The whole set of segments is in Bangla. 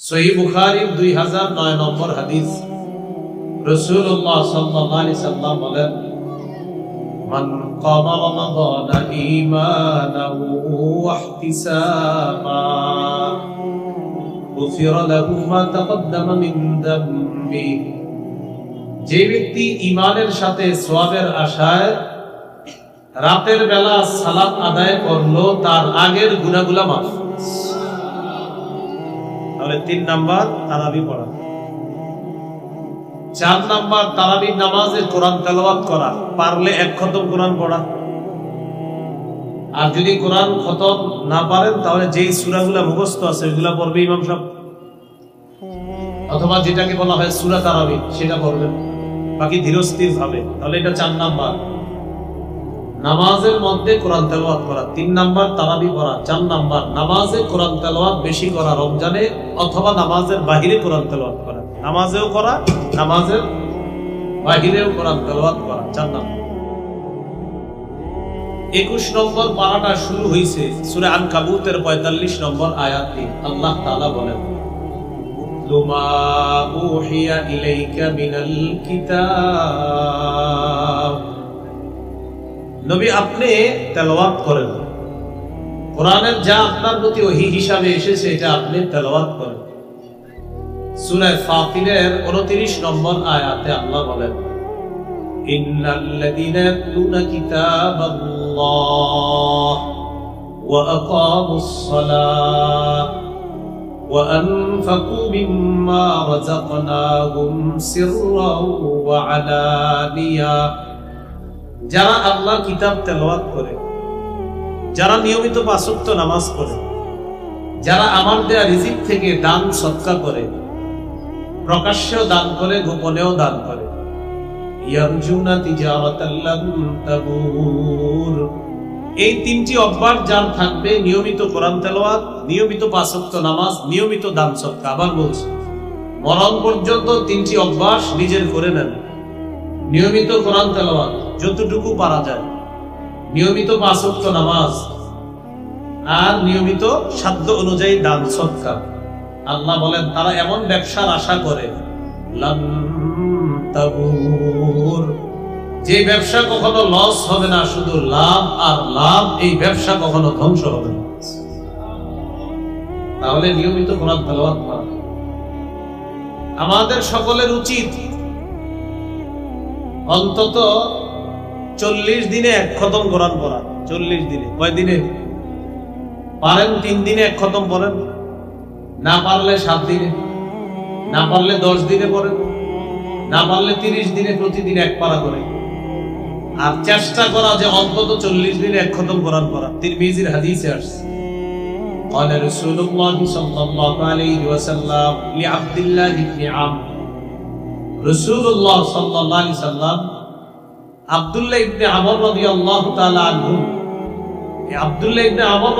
সহি বুখারীর দুই হাজার নয় নম্বর হাদিস রসুল্লাহ সাল্লাল্লাহু সাল্লাম বলেন من قام رمضان إيمانا واحتسابا غفر له ما تقدم من ذنبه যে ব্যক্তি ইমানের সাথে সোয়াবের আশায় রাতের বেলা সালাত আদায় করলো তার আগের গুনাগুলা মাফ তাহলে তিন নাম্বার তারাবি পড়া। চার নাম্বার তারাবির নামাজে কোরআন তেলাওয়াত করা, পারলে এক খতম কোরআন পড়া। আর যদি কোরআন খতম না পারেন, তাহলে যেই সূরাগুলা মুখস্থ আছে, ওইগুলা পড়বে ইমাম সাহেব। অথবা যেটাকে বলা হয় সূরা তারাবি, সেটা পড়বেন। বাকি ধীরস্থির ভাবে তাহলে এটা চার নাম্বার। নামাজের মধ্যে কোরআন তেলাওয়াত করা তিন নাম্বার তারাবি পড়া চার নাম্বার নামাজে কোরআন তেলাওয়াত বেশি করা রমজানে অথবা নামাজের বাহিরে কোরআন তেলাওয়াত করা নামাজেও করা নামাজের বাহিরেও কোরআন তেলাওয়াত করা চার নাম্বার একুশ নম্বর পারাটা শুরু হয়েছে সুরে আন কাবুতের পঁয়তাল্লিশ নম্বর আয়াতে আল্লাহ তাআলা বলেন لما أوحي إليك من الكتاب নবী আপনি তেলাওয়াত করেন কোরআনের যা আপনার প্রতি ওহি হিসাবে এসেছে এটা আপনি তেলাওয়াত করেন সূরা ফাতিরের 29 নম্বর আয়াতে আল্লাহ বলেন ইন্নাল্লাযীনা ইয়াতলুনা কিতাবাল্লাহ ওয়া আকামুস সালাহ وأنفقوا مما رزقناهم سرا وعلانية যারা আল্লাহ কিতাব তেলাওয়াত করে, যারা নিয়মিত পাঁচক্ত নামাজ পড়ে, যারা আমার দেয়া রিজিক থেকে দান, সৎকা করে, প্রকাশ্যেও দান করে, গোপনেও দান করে। এই তিনটি অভ্যাস যার থাকবে, নিয়মিত কোরআন তেলাওয়াত, নিয়মিত পাঁচক্ত নামাজ, নিয়মিত দান, সৎকা। আবার বলছি, মরণ পর্যন্ত তিনটি অভ্যাস নিজের করে নেন। নিয়মিত কোরআন তেলাওয়াত যতটুকু পারা যায়। নিয়মিত পাঁচক্ত নামাজ আর নিয়মিত সাধ্য অনুযায়ী দান সৎকা আল্লাহ বলেন, তারা এমন ব্যবসার আশা করে যে ব্যবসা কখনো লস হবে না, শুধু লাভ আর লাভ, এই ব্যবসা কখনো ধ্বংস হবে না। তাহলে নিয়মিত কোরআন তেলাওয়াত আমাদের সকলের উচিত অন্তত চল্লিশ দিনে এক খতম কোরআন পড়া চল্লিশ দিনে কয় দিনে পারেন তিন দিনে এক খতম পড়েন না পারলে সাত দিনে না পারলে দশ দিনে পড়েন না পারলে তিরিশ দিনে প্রতিদিন এক পারা করে আর চেষ্টা করা যে অন্তত চল্লিশ দিনে এক খতম কোরআন পড়া তিরমিজির হাদিসে আসছে قال رسول الله صلى الله عليه وسلم لعبد الله بن عمرو رسول الله صلى الله عليه وسلم আব্দুল্লাহ ইবনে আমর আনহু। ইবনে আমর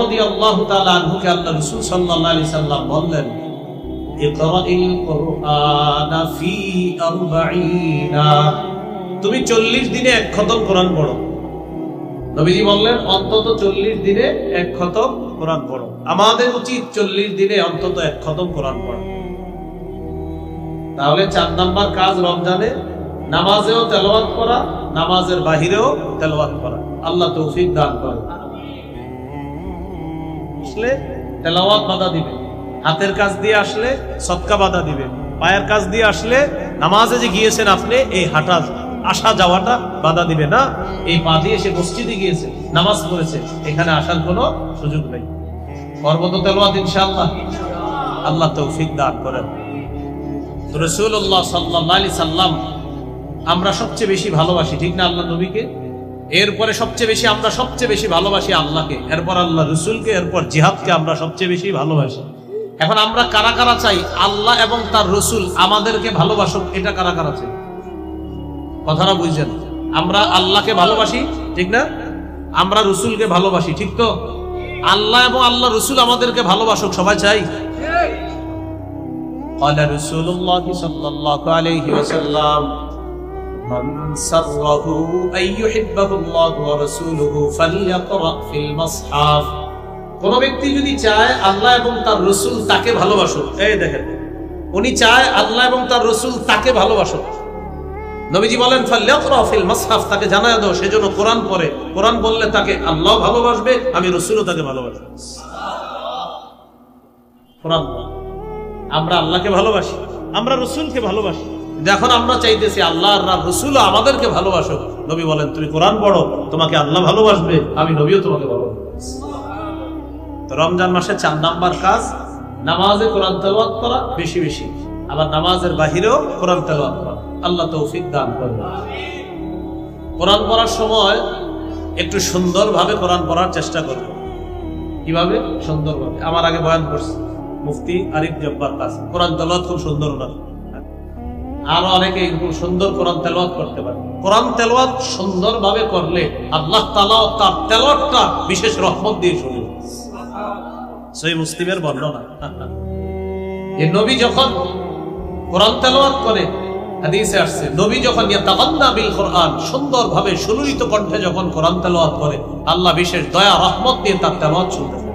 আনহুকে আল্লাহ সাল্লাম বললেন, ইকরাইল কুরআনা ফি 40 তুমি 40 দিনে এক খতম কোরআন পড়ো। নবীজি বললেন, অন্তত 40 দিনে এক খতম কোরআন পড়ো। আমাদের উচিত 40 দিনে অন্তত এক খতম কোরআন পড়া। তাহলে চার নাম্বার কাজ রমজানে, নামাজেও তেলাওয়াত করা নামাজের বাহিরেও তেলাওয়াত করা। আল্লাহ তৌফিক দান করে আসলে তেলাওয়াত বাধা দিবে। হাতের কাজ দিয়ে আসলে সৎকা বাধা দিবে। পায়ের কাজ দিয়ে আসলে নামাজে যে গিয়েছেন আপনি, এই হাঁটা, আসা যাওয়াটা বাধা দিবে না। এই পা দিয়ে সে মসজিদে গিয়েছে, নামাজ পড়েছে, এখানে আসার কোনো সুযোগ নেই। আল্লাহ তৌফিক দান করেন। রসুল্লাহ সাল্লাহ আলি সাল্লাম আমরা সবচেয়ে বেশি ভালোবাসি ঠিক না আল্লাহ নবীকে এরপরে সবচেয়ে বেশি আমরা সবচেয়ে বেশি ভালোবাসি আল্লাহকে এরপর আল্লাহ রসুলকে এরপর জিহাদকে আমরা সবচেয়ে বেশি ভালোবাসি এখন আমরা কারা কারা চাই আল্লাহ এবং তার রসুল আমাদেরকে ভালোবাসুক এটা কারা কারা চাই কথাটা বুঝছেন আমরা আল্লাহকে ভালোবাসি ঠিক না আমরা রসুলকে ভালোবাসি ঠিক তো আল্লাহ এবং আল্লাহ রসুল আমাদেরকে ভালোবাসুক সবাই চাই قال رسول الله صلى الله عليه وسلم من سره أن يحبه الله ورسوله فليقرأ في المصحف কোন ব্যক্তি যদি চায় আল্লাহ এবং তার রসুল তাকে ভালোবাসুক এই দেখেন উনি চায় আল্লাহ এবং তার রসুল তাকে ভালোবাসুক নবীজি বলেন ফাল্লিয়াকরা ফিল মাসহাফ তাকে জানায় দাও সেজন্য কোরআন পড়ে কোরআন বললে তাকে আল্লাহ ভালোবাসবে আমি রসুলও তাকে ভালোবাসবো কোরআন পড়ে। আমরা আল্লাহকে ভালোবাসি আমরা রসুলকে ভালোবাসি কিন্তু এখন আমরা চাইতেছি আল্লাহ আর রসুল আমাদেরকে ভালোবাসো নবী বলেন, তুমি কোরআন পড়ো, তোমাকে আল্লাহ ভালোবাসবে, আমি নবীও তোমাকে ভালোবাসবো। রমজান মাসে চার নাম্বার কাজ, নামাজে কোরআন তেলাওয়াত করা, বেশি বেশি। আবার নামাজের বাহিরেও কোরআন তেলাওয়াত করা। আল্লাহ তৌফিক দান করবে কোরআন পড়ার সময় একটু সুন্দরভাবে কোরআন পড়ার চেষ্টা করবে কীভাবে? সুন্দরভাবে। আমার আগে বয়ান করছি। মুফতি আরিফ জব্বার কাজ। কোরআন তেলাওয়াত খুব সুন্দর না আরো অনেকে খুব সুন্দর কোরআন তেলাওয়াত করতে পারে কোরআন তেলাওয়াত সুন্দরভাবে করলে আল্লাহ তাআলা তার তেলাওয়াতটা বিশেষ রহমত দিয়ে শুনবে সই মুসলিমের বর্ণনা যে নবী যখন কোরআন তেলাওয়াত করে হাদিসে আসছে নবী যখন ইয়াতাগান্না বিল কোরআন সুন্দরভাবে সুললিত কণ্ঠে যখন কোরআন তেলাওয়াত করে আল্লাহ বিশেষ দয়া রহমত দিয়ে তার তেলাওয়াত শুনতে থাকে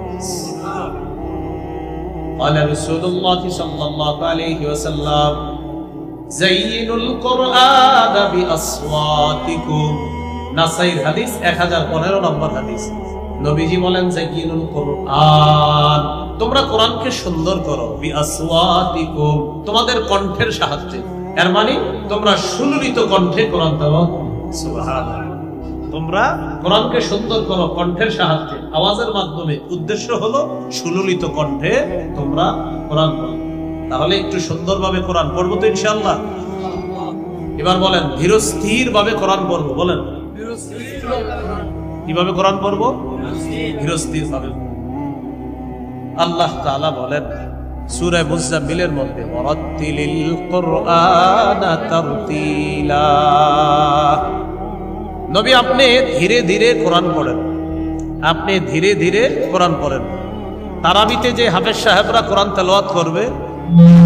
قال رسول الله صلى الله عليه وسلم তোমাদের কণ্ঠের সাহায্যে। এর মানে তোমরা সুললিত কণ্ঠে কোরআন তেলাওয়াত তোমরা কোরআনকে সুন্দর করো, কণ্ঠের সাহায্যে। আওয়াজের মাধ্যমে। উদ্দেশ্য হলো, সুললিত কণ্ঠে তোমরা কোরআন তাহলে একটু সুন্দরভাবে কোরআন পড়ব তো ইনশাল্লাহ এবার বলেন ধীরস্থির ভাবে কোরআন পড়ব, বলেন। কীভাবে কোরআন পড়ব? ধীরস্থির ভাবে আল্লাহ তাআলা বলেন, সূরা মুজাম্মিলের মধ্যে, ওয়ারাত্তিলিল কুরআনা তারতিলা। নবী, আপনি ধীরে ধীরে কোরআন পড়েন। আপনি ধীরে ধীরে কোরআন পড়েন। তারাবিতে যে হাফেজ সাহেবরা কোরআন তেলাওয়াত করবে বলেন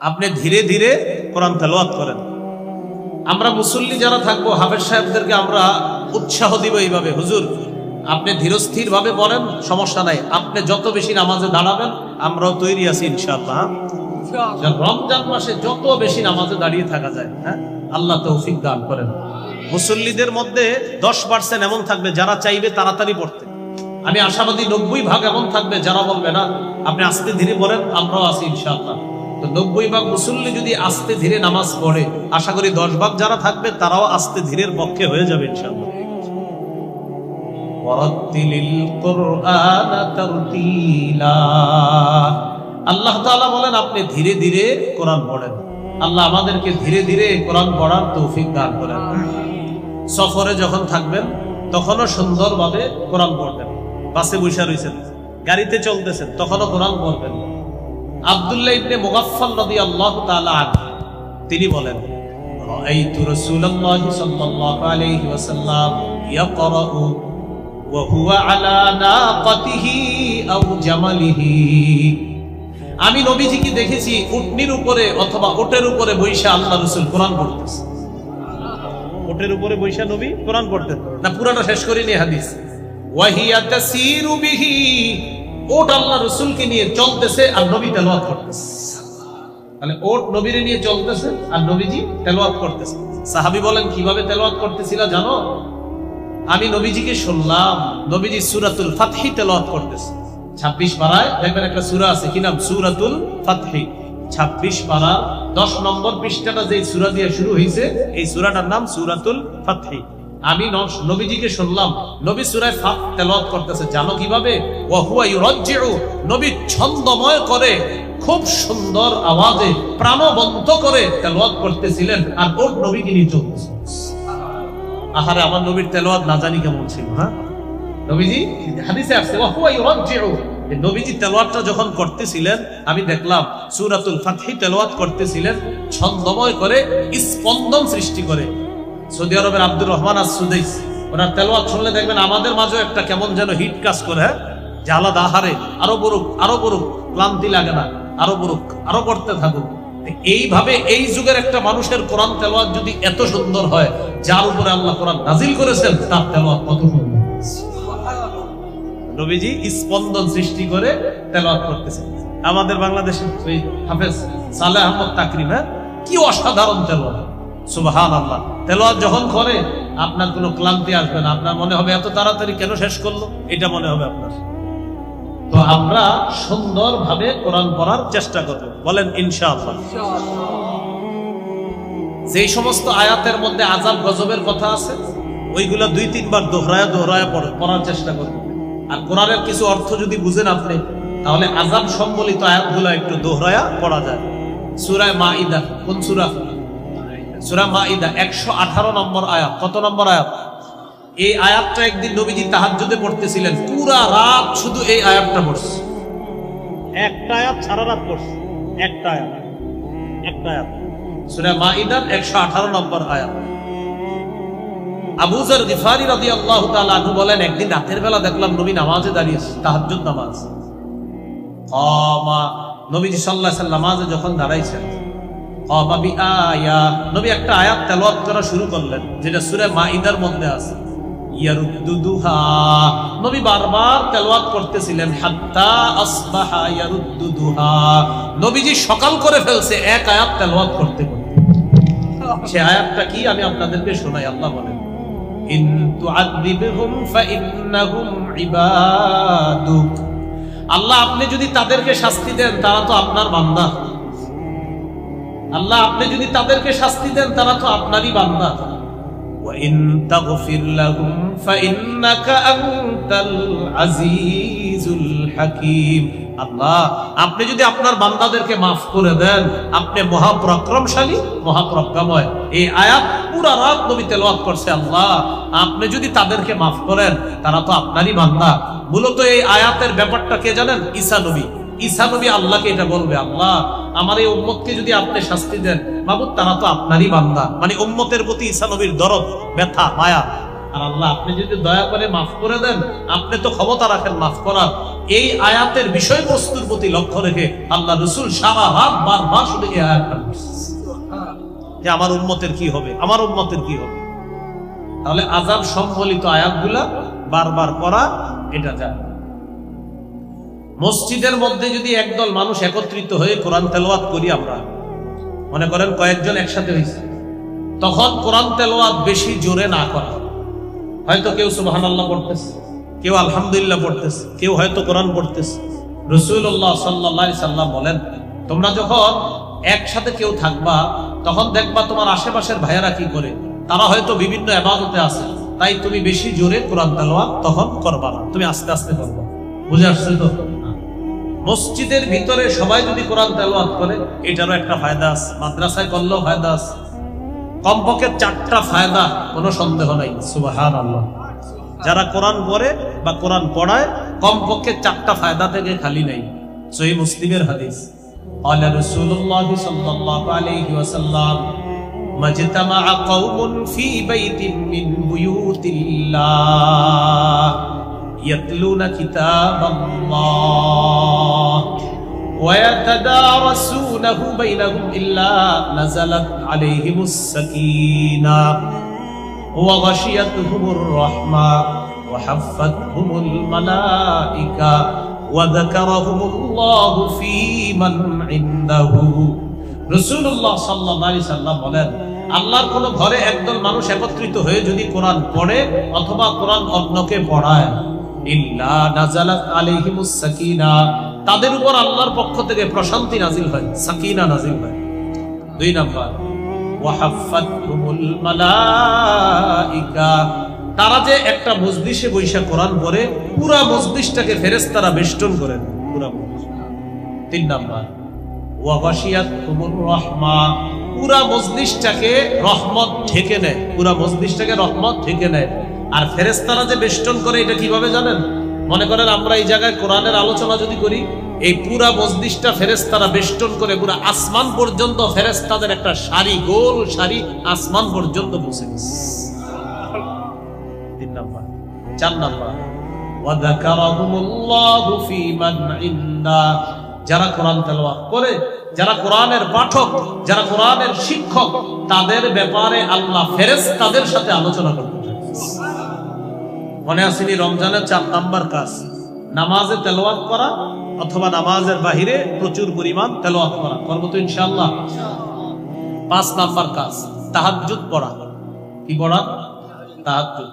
আপনি ধীরে ধীরে কোরআন তেলাওয়াত করেন। আমরা মুসল্লি যারা থাকব, হাফেজ সাহেবদেরকে আমরা উৎসাহ দিব এইভাবে, হুজুর, আপনি ধীরস্থির ভাবে পড়েন সমস্যা নাই। আপনি যত বেশি নামাজে দাঁড়াবেন, আমরাও তৈরি আছি ইনশাআল্লাহ। হ্যাঁ? রমজান মাসে যত বেশি নামাজে দাঁড়িয়ে থাকা যায় হ্যাঁ? আল্লাহ তৌফিক দান করেন। মুসল্লিদের মধ্যে দশ পার্সেন্ট এমন থাকবে যারা চাইবে তাড়াতাড়ি পড়তে। আমি আশাবাদী নব্বই ভাগ এমন থাকবে যারা বলবে না আপনি আস্তে ধীরে পড়েন আমরাও আছি ইনশাআল্লাহ। তো নব্বই ভাগ মুসল্লি যদি আস্তে ধীরে নামাজ পড়ে আশা করি দশ ভাগ যারা থাকবে তারাও আস্তে ধীরের পক্ষে হয়ে যাবে ইনশাআল্লাহ। ওয়ারাত্তিলিল কুরআন তারতিলা। আল্লাহ তাআলা বলেন, আপনি ধীরে ধীরে কোরআন পড়েন। আল্লাহ আমাদেরকে ধীরে ধীরে কোরআন পড়ার তৌফিক দান করেন। সফরে যখন থাকবেন, তখনও সুন্দরভাবে কোরআন পড়বেন। বাসে বসে রয়েছেন গাড়িতে চলতেছেন, তখনও কোরআন পড়বেন। আব্দুল্লাহ ইবনে মুগাফফাল রাদিয়াল্লাহু তাআলা আনহু, তিনি বলেন জামালিহি। আমি নবীজিকে দেখেছি উটনির উপরে অথবা ওটের উপরে বৈশা আল্লাহ রসুল কোরআন পড়তেছে। ওটের উপরে বৈশা নবী কোরআন পড়তেন। না পুরাটা শেষ করিনি হাদিস। ওয়াহিয়া তাসিরু বিহি ওট আল্লাহ রসুলকে নিয়ে চলতেছে আর নবী তেলাওয়াত করতেছে। তাহলে ওট নবীরে নিয়ে চলতেছে আর নবীজি তেলাওয়াত করতেছে। সাহাবী বলেন কীভাবে তেলাওয়াত করতেছিল জানো? আমি নবীজিকে শুনলাম। নবীজি সুরাতুল ফাতহি তেলাওয়াত করতেছে। ছাব্বিশ পাড়ায়, দেখবেন একটা সুরা আছে, কি নাম? সুরাতুল ফাতহি। ছাব্বিশ পাড়া, দশ নম্বর পৃষ্ঠাটা যে সুরা দিয়ে শুরু হয়েছে এই সুরাটার নাম সুরাতুল ফাতহি। আমি নবীজিকে শুনলাম, নবী সুরায় ফাত তেলাওয়াত করতেছে, জানো কীভাবে? নবী ছন্দময় করে, খুব সুন্দর আওয়াজে প্রাণবন্ত করে তেলাওয়াত করতেছিলেন, আর ওর নবী চলতেছে। আহারে, আমার নবীর তেলাওয়াত না জানি কেমন ছিল হ্যাঁ? নবীজি, হাদিসে আসছে, ওয়া হুয়া ইউরাজ্জিউ। এই নবীজি তেলাওয়াতটা যখন করতেছিলেন, আমি দেখলাম সূরাতুল ফাতহি তেলাওয়াত করতেছিলেন, ছন্দময় করে স্পন্দন সৃষ্টি করে। সৌদি আরবের আব্দুর রহমান আর সুদাইস ওনার তেলাওয়াত শুনলে দেখবেন আমাদের মাঝেও একটা কেমন যেন হিট কাজ করে হ্যাঁ? যে আলাদা আহারে, আরও বরুক আরও বরুক, ক্লান্তি লাগে না, আরও বরুক, আরও করতে থাকুক। এইভাবে এই যুগের একটা মানুষের কোরআন তেলাওয়াত যদি এত সুন্দর হয়, যার উপরে আল্লাহ কোরআন নাজিল করেছেন, তার তেলাওয়াত কত সুন্দর। নবীজি স্পন্দন সৃষ্টি করে তেলাওয়াত করতেছেন। আমাদের বাংলাদেশের ওই হাফেজ সালেহ আহমদ তাকরিম হ্যাঁ? কি অসাধারণ তেলাওয়াত। সুবহান আল্লাহ তেলাওয়াত যখন করে, আপনার কোনো ক্লান্তি আসবে না। আপনার মনে হবে এত তাড়াতাড়ি কেন শেষ করল? এটা মনে হবে আপনার। তো আমরা সুন্দরভাবে কোরআন পড়ার চেষ্টা করব। বলেন, ইনশাআল্লাহ। যেই সমস্ত আয়াতের মধ্যে আজাব গজবের কথা আছে, ওইগুলো দুই তিনবার দোহরায়া দোহরায়া পড়ে, পড়ার চেষ্টা করবেন আর কোরআনের কিছু অর্থ যদি বুঝেন আপনি, তাহলে আজাব সম্বলিত আয়াতগুলো একটু দোহরায়া পড়া যায়। সুরায় মাইদা কোন সুরা? সুরা মাইদা একশো আঠারো নম্বর আয়াত। কত নম্বর আয়াত? এই আয়াতটা একদিন নবীজি তাহাজ্জুদে পড়তেছিলেন। পুরা রাত শুধু এই আয়াতটা পড়ছে। একটা আয়াত সারা রাত পড়ছে। একটা আয়াত। একটা আয়াত। সুরা মা সূরা মাইদার 118 নম্বর আয়াত। আবু যর গিফারি রাদিয়াল্লাহু তাআলা আনহু বলেন, একদিন রাতের বেলা দেখলাম নবী নামাজে দাঁড়িয়েছে তাহাজ্জুদ নামাজ। কামা নবীজি ওয়াসাল্লাম নামাজে যখন দাঁড়াইছেন বিআয়া নবী একটা আয়াত করা শুরু করলেন, যেটা সূরা মধ্যে আছে। ইয়ারুদ্দুদুহা, নবী বারবার করতেছিলেন, হাত্তা আসবাহা ইয়ারুদ্দুদুহা। নবীজি সকাল করে ফেলছে, এক আয়াত তেলাওয়াত করতে করতে। সে আয়াতটা কি আমি আপনাদেরকে শোনাই, আল্লাহ বলেন। ইন তুআযিবহুম ফাইন্নাহুম ইবাদুক আল্লাহ আপনি যদি তাদেরকে শাস্তি দেন, তারা তো আপনার বান্দা। আল্লাহ আপনি যদি তাদেরকে শাস্তি দেন, তারা তো আপনারই বান্দা। وإن تغفر لهم فإنك أنت العزيز الحكيم আল্লাহ আপনি যদি আপনার বান্দাদেরকে মাফ করে দেন আপনি মহাপরাক্রমশালী মহাপরাক্রময় এই আয়াত পুরা রাত নবী তেলাওয়াত করছে আল্লাহ আপনি যদি তাদেরকে মাফ করেন তারা তো আপনারই বান্দা মূলত এই আয়াতের ব্যাপারটা কে জানেন ঈসা নবী ঈসা নবী আল্লাহকে এটা বলবে আল্লাহ আমার এই উম্মতকে যদি আপনি শাস্তি দেন বাবুদ তারা তো আপনারই বান্দা। মানে উম্মতের প্রতি ঈসা নবীর দরদ, ব্যথা, মায়া। আর আল্লাহ, আপনি যদি দয়া করে মাফ করে দেন, আপনি তো ক্ষমতা রাখেন, মাফ করার। এই আয়াতের বিষয়বস্তুর প্রতি লক্ষ্য রেখে আল্লাহ রসুল সারা রাত বারবার শুধু এই আয়াতটা যে আমার উম্মতের কি হবে? আমার উম্মতের কি হবে? তাহলে আজাব সম্বলিত আয়াতগুলা বারবার করা এটা যায় মসজিদের মধ্যে যদি একদল মানুষ একত্রিত হয়ে কোরআন তেলোয়াত করি আমরা, মনে করেন কয়েকজন একসাথে হয়েছে তখন কোরআন তেলোয়াত বেশি জোরে না করা। হয়তো কেউ সুবাহান আল্লাহ পড়তেছে, কেউ আলহামদুলিল্লাহ পড়তেছে, কেউ হয়তো কোরআন পড়তেছে। রসুল্লাহ সাল্লাহ সাল্লাম বলেন, তোমরা যখন একসাথে কেউ থাকবা, তখন দেখবা তোমার আশেপাশের ভাইয়েরা কি করে? তারা হয়তো বিভিন্ন এবাদতে আছে, তাই তুমি বেশি জোরে কোরআন তেলোয়াত তখন করবা না, তুমি আস্তে আস্তে করবা। বুঝে আসছে তো? মসজিদের ভিতরে সবাই যদি কোরআন তেলাওয়াত করে এটারও একটা ফায়দা আছে মাদ্রাসায় করলেও ফায়দা আছে কমপক্ষে চারটা ফায়দা কোনো সন্দেহ নাই সুবাহান আল্লাহ যারা কোরআন পড়ে বা কোরআন পড়ায় কমপক্ষে চারটা ফায়দা থেকে খালি নেই সহি মুসলিমের হাদিস قال رسول الله صلى الله عليه وسلم ما اجتمع قوم في بيت من بيوت الله يتلون كتاب الله ويتدارسونه بينهم إلا نزلت عليهم السكينة وغشيتهم الرحمة وحفتهم الملائكة وذكرهم الله في من عنده رسول الله صلى الله عليه وسلم বলেন আল্লাহর কোন ঘরে একদল মানুষ একত্রিত হয়ে যদি কোরআন পড়ে অথবা কোরআন অন্যকে পড়ায় তাদের উপর আল্লাহর পক্ষ থেকে প্রশান্তি নাজিল হয়, সাকিনা নাজিল হয়। দুই নাম্বার তারা যে একটা মজলিসে বৈশা কোরআন পড়ে, পুরা মজলিসটাকে ফেরেশতারা বেষ্টন করেন, পুরা। তিন নাম্বার পুরা মজলিসটাকে রহমত ঢেকে নেয়, পুরা মজলিসটাকে রহমত ঢেকে নেয়। আর ফেরেস্তারা যে বেষ্টন করে, এটা কীভাবে জানেন? মনে করেন আমরা এই জায়গায় কোরআনের আলোচনা যদি করি, এই পুরা মজলিসটা ফেরেস্তারা বেষ্টন করে, পুরো আসমান পর্যন্ত ফেরেস্তাদের একটা সারি, গোল সারি আসমান পর্যন্ত বসে গেছে। তিন নাম্বার। চার নাম্বার। যারা কোরআন করে, যারা কোরআনের পাঠক, যারা কোরআনের শিক্ষক, তাদের ব্যাপারে আল্লাহ ফেরেস তাদের সাথে আলোচনা করতে মনে আসেনি রমজানের চার নাম্বার কাজ। নামাজে তেলাওয়াত করা অথবা নামাজের বাহিরে প্রচুর পরিমাণ তেলাওয়াত করা। করব তো ইনশাআল্লাহ। পাঁচ নাম্বার কাজ, তাহাজ্জুদ পড়া। কি পড়া? তাহাজ্জুদ।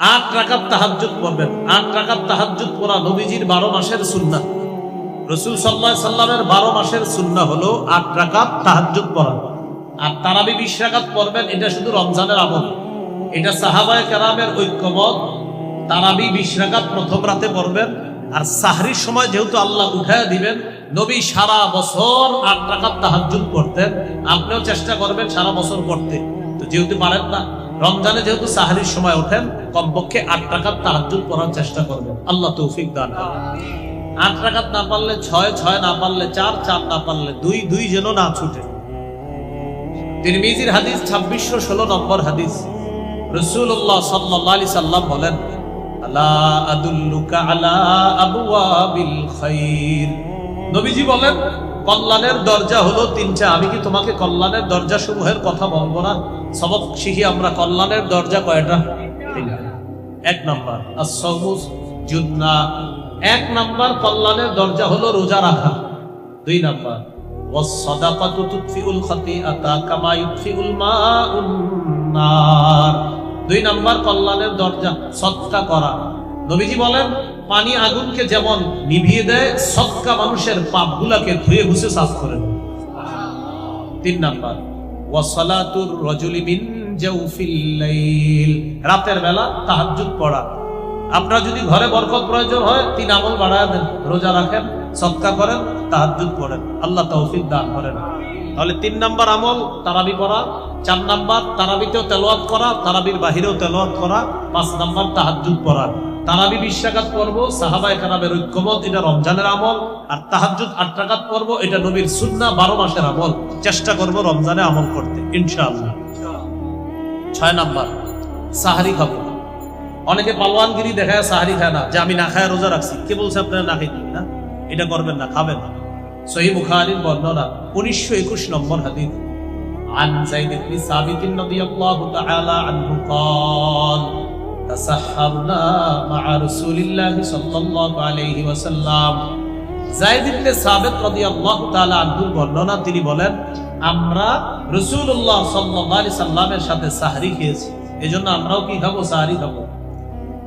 আট রাকাত তাহাজ্জুদ পড়বেন। আট রাকাত তাহাজ্জুদ পড়া নবীজির বারো মাসের সুন্না রসুল সাল্লাহ সাল্লামের বারো মাসের সুন্না হলো আট রাকাত তাহাজ্জুদ পড়া। আর তারাবি বিশ রাকাত পড়বেন, এটা শুধু রমজানের আমল। এটা সাহাবায় কেরামের ঐক্যমত। তারাবি বিশ রাকাত প্রথম রাতে পড়বেন। আর সাহরির সময় যেহেতু আল্লাহ উঠায় দিবেন, নবী সারা বছর আট রাকাত তাহাজ্জুদ পড়তেন। আপনিও চেষ্টা করবেন সারা বছর পড়তে। তো যেহেতু পারেন না, রমজানে যেহেতু সাহারির সময় ওঠেন, কমপক্ষে আট টাকার তাহাজুদ পড়ার চেষ্টা করবেন। আল্লাহ তৌফিক দান আট টাকাত না পারলে ছয় ছয় না পারলে চার চার না পারলে দুই দুই যেন না ছুটে। তিরমিজির হাদিস ছাব্বিশশো ষোলো নম্বর হাদিস। রসুল্লাহ সাল্লাহ সাল্লাম বলেন বলেন, কল্যাণের দরজা হলো তিনটা। আমি কি তোমাকে কল্যাণের দরজা সমূহের কথা বলব না? সবক শিখি আমরা, কল্যাণের দরজা কয়টা? এক নম্বর এক নম্বর, কল্যাণের দরজা হলো রোজা রাখা। দুই নম্বর দুই নাম্বার কল্যাণের দরজা, সৎকা করা। নবীজি বলেন, পানি আগুনকে যেমন নিভিয়ে দেয়, সৎকা মানুষের পাপগুলাকে ধুয়ে ঘুষে সাফ করে তিন নাম্বার ওয়াসালাতুর রজুলি মিন জাওফিল লাইল। রাতের বেলা তাহাজ্জুদ পড়া। আপনার যদি ঘরে বরকত প্রয়োজন হয়, তিন আমল বাড়ায় দেন, রোজা রাখেন, সৎকা করেন, তাহাজ্জুদ পড়েন। আল্লাহ তৌফিক দান করেন। তাহলে তিন নাম্বার আমল, তারাবি পড়া। চার নাম্বার, তারাবিতেও তেলাওয়াত করা, তারাবির বাহিরেও তেলাওয়াত করা। পাঁচ নাম্বার, তাহাজ্জুদ পড়া। তারাবি বিশ রাকাত পর্ব সাহাবায়ে কারামের ঐক্যমত, এটা রমজানের আমল। আর তাহাজ্জুদ আট পর্ব এটা নবীর সুন্নাহ বারো মাসের আমল। চেষ্টা করব রমজানে আমল করতে, ইনশাআল্লাহ। ছয় নাম্বার, সাহারি খাব। অনেকে পালোয়ানগিরি দেখায় সাহারি খায় না, যে আমি না খায় রোজা রাখছি। কে বলছে আপনারা না খাইতে না? এটা করবেন না, খাবেন না। সহি বুখারীর বর্ণনা উনিশশো একুশ নম্বর হাদিস عن زيد بن ثابت رضي الله تعالى عنه قال تسحرنا مع رسول الله صلى الله عليه وسلم জায়েদ ইবনে সাবিত রাদিয়াল্লাহু তাআলা আনহুর বর্ণনা তিনি বলেন আমরা রাসূলুল্লাহ সাল্লাল্লাহু আলাইহি সাল্লামের সাথে সাহরি খেয়েছি এজন্য আমরাও কি খাবো সাহরি খাবো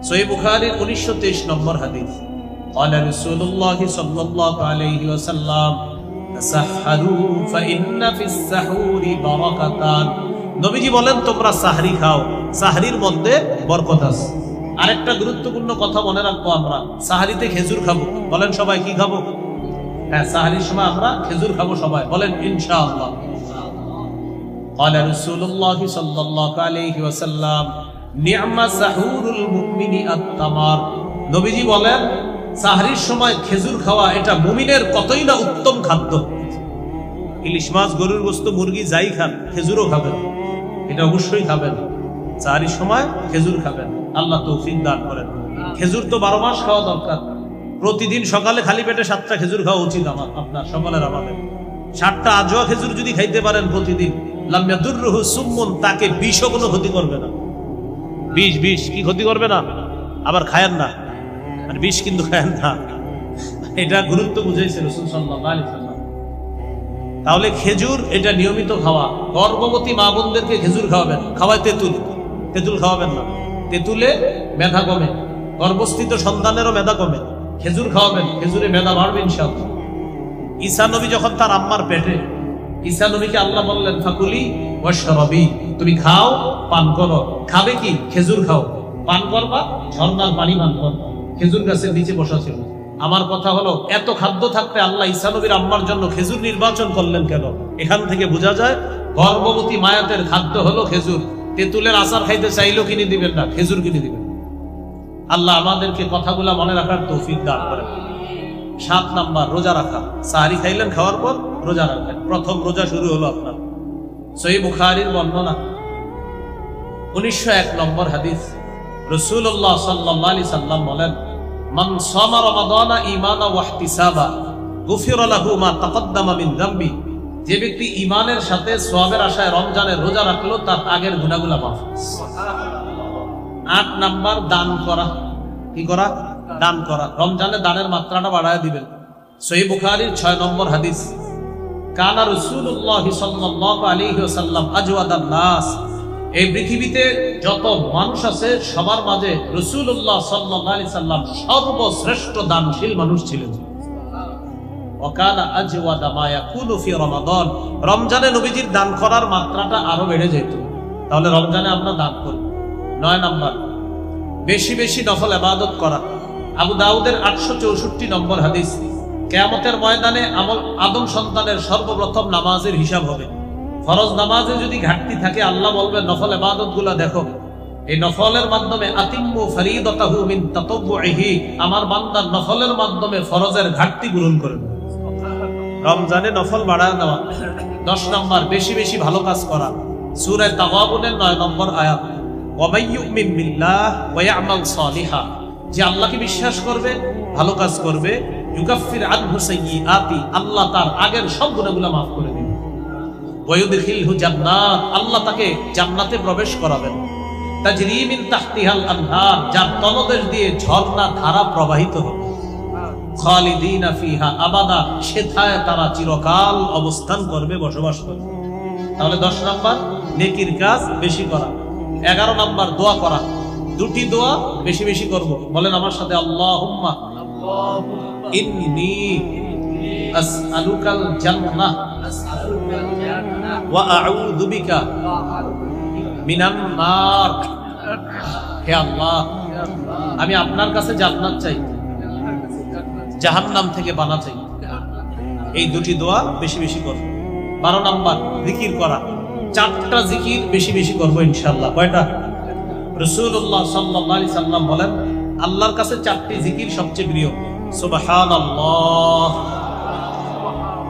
সহিহ বুখারীর 1923 নম্বর হাদিস قال رسول الله صلى الله عليه وسلم تسحروا فإن في السحور بركتان নবীজি বলেন তোমরা সাহরি খাও সাহরির মধ্যে বরকত আছে আরেকটা গুরুত্বপূর্ণ কথা মনে রাখবো আমরা সাহারিতে খেজুর খাবো বলেন সবাই কি খাবো হ্যাঁ সাহারির সময় আমরা খেজুর খাবো সবাই বলেন ইনশাআল্লাহ قال رسول الله صلى الله عليه وسلم نعم سحور المؤمن التمر নবীজি বলেন সাহরির সময় খেজুর খাওয়া এটা মুমিনের কতই না উত্তম খাদ্য। ইলিশ মাছ, গরুর গোস্ত, মুরগি যাই খান, খেজুরও খাবেন। এটা অবশ্যই খাবেন। সাহারির সময় খেজুর খাবেন। আল্লাহ তৌফিক দান করেন। খেজুর তো বারো মাস খাওয়া দরকার। প্রতিদিন সকালে খালি পেটে সাতটা খেজুর খাওয়া উচিত আমার আপনার সকালের আমাদের। সাতটা আজোয়া খেজুর যদি খাইতে পারেন প্রতিদিন লামিয়াদুররুহু সুম্মুন, তাকে বিষও কোনো ক্ষতি করবে না। বিষ বিষ, কি ক্ষতি করবে না? আবার খায়েন না। আর বিষ কিন্তু খায়েন না। এটা গুরুত্ব বুঝাইছে রসুল সাল্লাল্লাহু আলাইহি সাল্লাম। তাহলে খেজুর, এটা নিয়মিত খাওয়া। গর্ভবতী মা বোনদেরকে খেজুর খাওয়াবেন খাওয়ায় তেঁতুল। তেঁতুল খাওয়াবেন না। তেঁতুলে মেধা কমে। গর্ভস্থিত সন্তানেরও মেধা কমে। খেজুর খাওয়াবেন, খেজুরে মেধা বাড়বে ইনশাআল্লাহ। ঈসা নবী যখন তার আম্মার পেটে, ঈসা নবীকে আল্লাহ বললেন, ফাকুলি ওয়াশরাবি, তুমি খাও, পান করো। খাবে কি? খেজুর খাও। পান করবা, ঝর্ণার পানি পান করবা। খেজুর গাছের নিচে বসা ছিল। আমার কথা হলো, এত খাদ্য থাকতে আল্লাহ ঈসা নবীর আম্মার জন্য খেজুর নির্বাচন করলেন কেন? এখান থেকে বোঝা যায়, গর্ভবতী মায়াতের খাদ্য হলো খেজুর। তেঁতুলের আচার খাইতে চাইলেও কিনে দিবেন না, খেজুর কিনে দিবেন আল্লাহ আমাদেরকে কথাগুলা মনে রাখার তৌফিক দান করেন। সাত নাম্বার, রোজা রাখা। সাহারি খাইলেন, খাওয়ার পর রোজা রাখেন প্রথম রোজা শুরু হলো আপনার। সই বুখারির বর্ণনা। উনিশশো এক নম্বর হাদিস। রসুল্লাহ সাল্লাহ আলি সাল্লাম বলেন মান সামা রমাদানা ইমানা ওয়াহতিসাবা গুফির লাহু মা তাকদ্দামা মিন যামবি যে ব্যক্তি ইমানের সাথে সোয়াবের আশায় রমজানের রোজা রাখল, তার আগের গুনাহগুলা মাফ আট নাম্বার, দান করা। কি করা? দান করা। রমজানে দানের মাত্রাটা বাড়ায় দিবেন। সহি বুখারীর ছয় নম্বর হাদিস, কানা রসুল্লাহ সাল্লাল্লাহু আলাইহি ওয়াসাল্লাম আজওয়াদান নাস। এই পৃথিবীতে যত মানুষ আছে, সবার মাঝে রসুল্লাহ আলাইহি সাল্লাম সর্বশ্রেষ্ঠ দানশীল মানুষ ছিলেন। রমজানে নবীজির দান করার মাত্রাটা আরও বেড়ে যেত। তাহলে রমজানে আমরা দান করি। নয় নাম্বার, বেশি বেশি নফল ইবাদত করা। আবু দাউদের আটশো চৌষট্টি নম্বর হাদিস, কেয়ামতের ময়দানে আমল আদম সন্তানের সর্বপ্রথম নামাজের হিসাব হবে। ফরজ নামাজে যদি ঘাটতি থাকে, আল্লাহ বলবে, নফল ইবাদতগুলা দেখো। এই নফলের মাধ্যমে আতিম্মু ফরিদতাহু আমার বান্দার নফলের মাধ্যমে ফরজের ঘাটতি পূরণ করে রমজানে নফল বাড়ায় দেওয়া। দশ নম্বর, বেশি বেশি ভালো কাজ করা। সুরায় তাওয়াবুনের নয় নম্বর আয়াত যে আল্লাহকে বিশ্বাস করবে, ভালো কাজ করবে আল্লাহ তার আগের সব গুনাহগুলো মাফ করে জান্নাত। আল্লাহ তাকে জান্নাতে প্রবেশ করাবেন। তাজরি মিন তাহতিহাল আনহার যার তলদেশ দিয়ে ঝর্ণা ধারা প্রবাহিত হবে। খালিদিনা ফিহা আবাদা সেথায় তারা চিরকাল অবস্থান করবে বসবাস করবে। তাহলে দশ নাম্বার নেকির কাজ বেশি করা। এগারো নাম্বার দোয়া করা। দুটি দোয়া বেশি বেশি করব। বলেন আমার সাথে আল্লাহ ইন্নি আসআলুকাল জান্নাহ। আমি আপনার কাছে জান্নাত চাই, জাহান্নাম থেকে বানা চাই। এই দুটি দোয়া বেশি বেশি করব। বারো নাম্বার, জিকির করা। চারটা জিকির বেশি বেশি করব ইনশাল্লাহ কয়টা? রসুল্লাহ সাল্লাহ সাল্লাম বলেন, আল্লাহর কাছে চারটি জিকির সবচেয়ে প্রিয়। আল্লাহ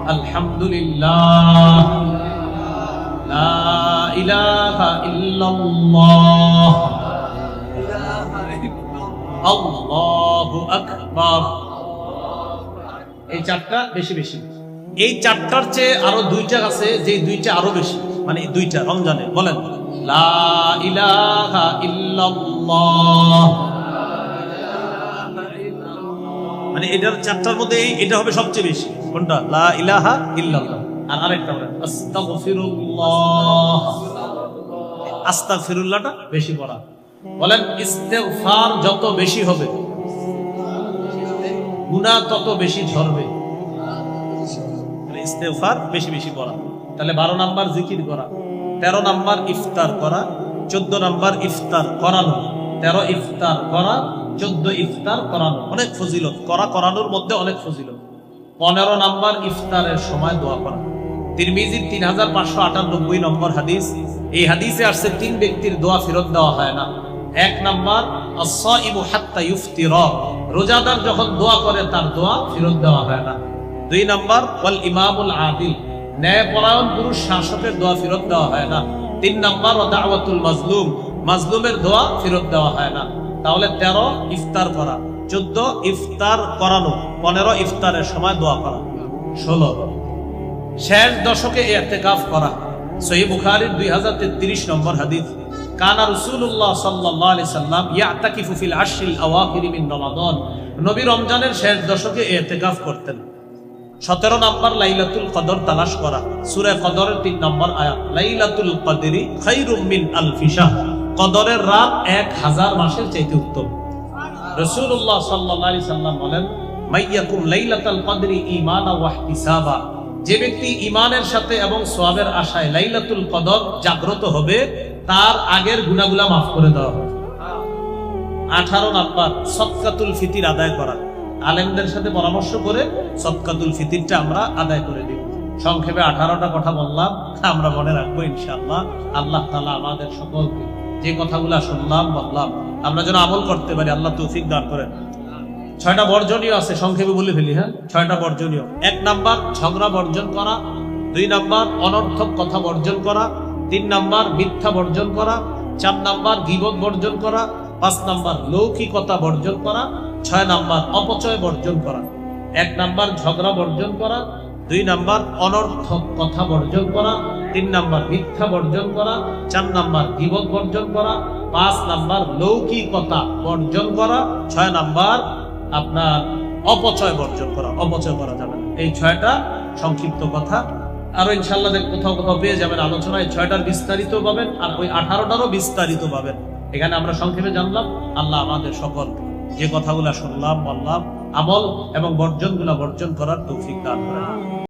আলহামদুলিল্লাহ। লা ইলাহা ইল্লাল্লাহ। আল্লাহু আকবার। এই চারটা বেশি বেশি। এই চারটার চেয়ে আরও দুইটা আছে, যে দুইটা আরও বেশি। মানে দুইটা, রমজানে। বলেন। লা ইলাহা ইল্লাল্লাহ। মানে এটার চারটার মধ্যে এটা হবে সবচেয়ে বেশি। কোনটা? লা ইলাহা ইল্লাল্লাহ। আর আরেকটা বলেন আস্তাগফিরুল্লাহ। আস্তাগফিরুল্লাহটা বেশি পড়া। বলেন ইস্তেগফার যত বেশি হবে গুনাহ তত বেশি ঝরবে। ইস্তেগফার বেশি বেশি করা তাহলে বারো নাম্বার জিকির করা তেরো নাম্বার ইফতার করা চোদ্দ নাম্বার ইফতার করানো তেরো ইফতার করা চোদ্দ ইফতার করানো। অনেক ফজিলত করা করানোর মধ্যে অনেক ফজিলত। পনেরো নাম্বার ইফতারের সময় দোয়া করা। তিরমিজির তিন হাজার পাঁচশো আটানব্বই নম্বর হাদিস। এই হাদিসে আসছে তিন ব্যক্তির দোয়া ফেরত দেওয়া হয় না। এক নাম্বার রোজাদার যখন দোয়া করে, তার দোয়া ফেরত দেওয়া হয় না। দুই নাম্বার, ওয়াল ইমামুল আদিল। ন্যায়পরায়ণ পুরুষ শাসকের দোয়া ফেরত দেওয়া হয় না। তিন নাম্বার দাওয়াতুল মাজলুম। মাজলুমের দোয়া ফেরত দেওয়া হয় না। তাহলে তেরো ইফতার করা। চোদ্দ ইফতার করানো, পনেরো ইফতারের সময় দোয়া করা। ষোলো, শেষ দশকে এতেকাফ করা। সহি বুখারীর দুই হাজার তেত্রিশ নম্বর হাদিস, কানা রসুল্লাহ সাল্লাহ আলি সাল্লাম মিন রমাদান। নবী রমজানের শেষ দশকে এতেকাফ করতেন। সতেরো নম্বর লাইলাতুল কদর তালাশ করা। সুরে কদরের তিন নম্বর আয়াত, লাইলাতুল কদরি খাইরুম মিন আলফি শাহ কদরের রাত এক হাজার মাসের চাইতে উত্তম। রসুল্লাহ সাল্লাহ আলি সাল্লাম বলেন মাইয়াকুম লাইলাতুল কদরি ঈমানা ওয়া ইহতিসাবা। যে ব্যক্তি ইমানের সাথে এবং সোয়াবের আশায় লাইলাতুল কদর জাগ্রত হবে, তার আগের গুনাগুলা মাফ করে দেওয়া হবে। আঠারো নাম্বার সৎকাতুল ফিতির আদায় করা। আলেমদের সাথে পরামর্শ করে সৎকাতুল ফিতিরটা আমরা আদায় করে দিব। সংক্ষেপে আঠারোটা কথা বললাম, আমরা মনে রাখব ইনশাআল্লাহ, আল্লাহ তালা আমাদের সকলকে যে কথাগুলা শুনলাম, বললাম আমরা যেন আমল করতে পারি, আল্লাহ তৌফিক দান করেন। ছয়টা বর্জনীয় আছে, সংক্ষেপে বলে ফেলি হ্যাঁ? ছয়টা বর্জনীয়। এক নাম্বার, ঝগড়া বর্জন করা। দুই নাম্বার, অনর্থক কথা বর্জন করা। তিন নাম্বার, মিথ্যা বর্জন করা। চার নাম্বার, গিবত বর্জন করা। পাঁচ নাম্বার, লৌকিকতা বর্জন করা। ছয় নাম্বার, অপচয় বর্জন করা। এক নাম্বার, ঝগড়া বর্জন করা। দুই নাম্বার অনর্থক কথা বর্জন করা, তিন নাম্বার মিথ্যা বর্জন করা, চার নাম্বার গিবত বর্জন করা, পাঁচ নাম্বার লৌকিকতা বর্জন করা, ছয় নাম্বার আপনার অপচয় বর্জন করা, অপচয় করা যাবে। এই ছয়টা সংক্ষিপ্ত কথা আরও ইনশাল্লাহ কোথাও কোথাও পেয়ে যাবেন আলোচনায় ছয়টার বিস্তারিত পাবেন আর ওই আঠারোটারও বিস্তারিত পাবেন এখানে আমরা সংক্ষেপে জানলাম, আল্লাহ আমাদের সকল যে কথাগুলা শুনলাম বললাম আমল এবং বর্জনগুলা বর্জন করার তৌফিক দান করেন।